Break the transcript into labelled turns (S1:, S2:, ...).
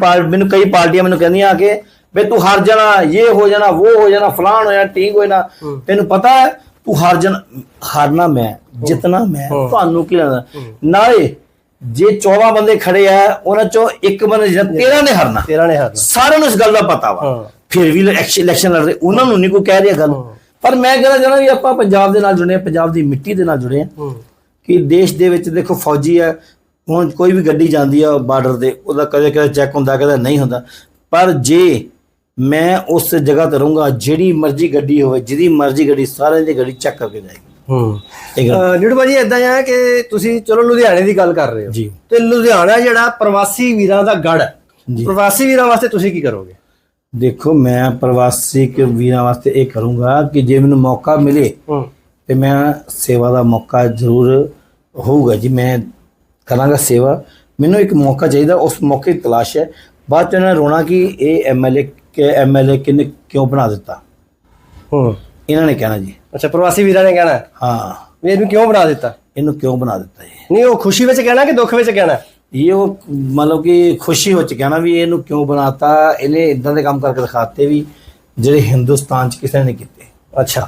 S1: ਪਾਰ ਮੈਨੂੰ ਕਈ ਪਾਰਟੀਆਂ ਮੈਨੂੰ ਕਹਿੰਦੀਆਂ ਆ ਕੇ ਵੇ ਤੂੰ ਹਾਰ ਜਾਣਾ ਇਹ ਹੋ ਜਾਣਾ ਉਹ ਹੋ ਜਾਣਾ ਫਲਾਣ ਹੋ ਜਾਣਾ ਟੀਂਗ ਹੋ। ਜਾਣਾ ਤੈਨੂੰ ਪਤਾ ਹੈ ਤੂੰ ਹਾਰ ਜਾਣਾ ਹਾਰਨਾ ਮੈਂ ਜਿੱਤਣਾ ਮੈਂ ਤੁਹਾਨੂੰ ਕੀ ਲੈਣਾ ਨਾਲੇ ਜੇ 14 ਬੰਦੇ ਖੜੇ ਆ ਉਹਨਾਂ ਚੋਂ ਇੱਕ ਬੰਦੇ ਜਿਹੜਾ 13 ਨੇ ਹਾਰਨਾ।
S2: ਤੇਰਾ ਨੇ ਹਾਰਨਾ।
S1: ਸਾਰਿਆਂ ਨੂੰ ਇਸ ਗੱਲ ਦਾ ਪਤਾ ਵਾ। ਫਿਰ ਵੀ ਇਲੈਕਸ਼ਨ ਲੜ ਰਹੇ ਉਹਨਾਂ ਨੂੰ ਨਹੀਂ ਕੋਈ ਕਹਿ ਰਿਹਾ ਗੱਲ। ਪਰ ਮੈਂ ਕਹਿਣਾ ਚਾਹੁੰਦਾ ਵੀ ਆਪਾਂ ਪੰਜਾਬ ਦੇ ਨਾਲ ਜੁੜੇ ਹਾਂ ਪੰਜਾਬ ਦੀ ਮਿੱਟੀ ਦੇ ਨਾਲ ਜੁੜੇ ਹੂੰ। ਕਿ ਦੇਸ਼ ਦੇ ਵਿੱਚ ਦੇਖੋ ਫੌਜੀ ਹੈ ਹੁਣ ਕੋਈ ਵੀ ਗੱਡੀ ਜਾਂਦੀ ਆ ਬਾਰਡਰ ਦੇ ਉਹਦਾ ਕਦੇ ਕਦੇ ਚੈੱਕ ਹੁੰਦਾ ਕਦੇ ਨਹੀਂ ਹੁੰਦਾ। ਪਰ ਜੇ ਮੈਂ ਉਸ ਜਗ੍ਹਾ ਤੇ ਰਹੂੰਗਾ ਜਿਹੜੀ ਮਰਜ਼ੀ ਗੱਡੀ ਹੋਵੇ ਜਿਹਦੀ ਮਰਜ਼ੀ ਗੱਡੀ ਸਾਰਿਆਂ ਦੀ ਗੱਡੀ ਚੈੱਕ ਕਰਕੇ ਜਾਏਗੀ।
S2: ਹੂੰ। ਨਿਊਟ ਭਾਜੀ ਇਦਾਂ ਆ ਕਿ ਤੁਸੀਂ ਚਲੋ ਲੁਧਿਆਣੇ ਦੀ ਗੱਲ ਕਰ ਰਹੇ ਹੋ।
S1: ਜੀ।
S2: ਤੇ ਲੁਧਿਆਣਾ ਜਿਹੜਾ ਪ੍ਰਵਾਸੀ ਵੀਰਾਂ ਦਾ ਗੜ ਹੈ
S1: ਜੀ।
S2: ਪ੍ਰਵਾਸੀ ਵੀਰਾਂ ਵਾਸਤੇ ਤੁਸੀਂ ਕੀ ਕਰੋਗੇ?
S1: ਦੇਖੋ ਮੈਂ ਪ੍ਰਵਾਸੀ ਕੇ ਵੀਰਾਂ ਵਾਸਤੇ ਇਹ ਕਰੂੰਗਾ ਕਿ ਜੇ ਮੈਨੂੰ ਮੌਕਾ ਮਿਲੇ
S2: ਹੂੰ।
S1: ਤੇ ਮੈਂ ਸੇਵਾ ਦਾ ਮੌਕਾ ਜ਼ਰੂਰ ਹੋਊਗਾ ਜੀ। ਮੈਂ ਕਰਾਂਗਾ ਸੇਵਾ। ਮੈਨੂੰ ਇੱਕ ਮੌਕਾ ਚਾਹੀਦਾ ਉਸ ਮੌਕੇ ਦੀ ਤਲਾਸ਼ ਹੈ। ਬਾਅਦ ਚ ਇਹਨਾਂ ਰੋਣਾ ਕਿ ਇਹ ਐਮਐਲਏ ਕਿ ਐਮਐਲਏ ਕਿਨੇ ਕਿਉਂ ਬਣਾ ਦਿੱਤਾ।
S2: ਹੂੰ
S1: ਇਹਨਾਂ ਨੇ ਕਹਿਣਾ ਜੀ।
S2: ਅੱਛਾ ਪ੍ਰਵਾਸੀ ਵੀਰਾਂ ਨੇ ਕਹਿਣਾ?
S1: ਹੈ,
S2: ਵੀ ਇਹਨੂੰ ਕਿਉਂ ਬਣਾ ਦਿੱਤਾ?
S1: ਇਹਨੂੰ ਕਿਉਂ ਬਣਾ ਦਿੱਤਾ ਜੀ?
S2: ਨਹੀਂ ਉਹ ਖੁਸ਼ੀ ਵਿੱਚ ਕਹਿਣਾ ਕਿ ਦੁੱਖ ਵਿੱਚ ਕਹਿਣਾ?
S1: ਇਹ ਉਹ ਮਤਲਬ ਕਿ ਖੁਸ਼ੀ ਹੋ ਚ ਕਹਿਣਾ ਵੀ ਇਹਨੂੰ ਕਿਉਂ ਬਣਾਤਾ। ਇਹਨੇ ਇਦਾਂ ਦੇ ਕੰਮ ਕਰਕੇ ਦਿਖਾਤੇ ਵੀ ਜਿਹੜੇ ਹਿੰਦੁਸਤਾਨ ਚ ਕਿਸੇ ਨੇ ਨਹੀਂ ਕੀਤੇ।
S2: ਅੱਛਾ।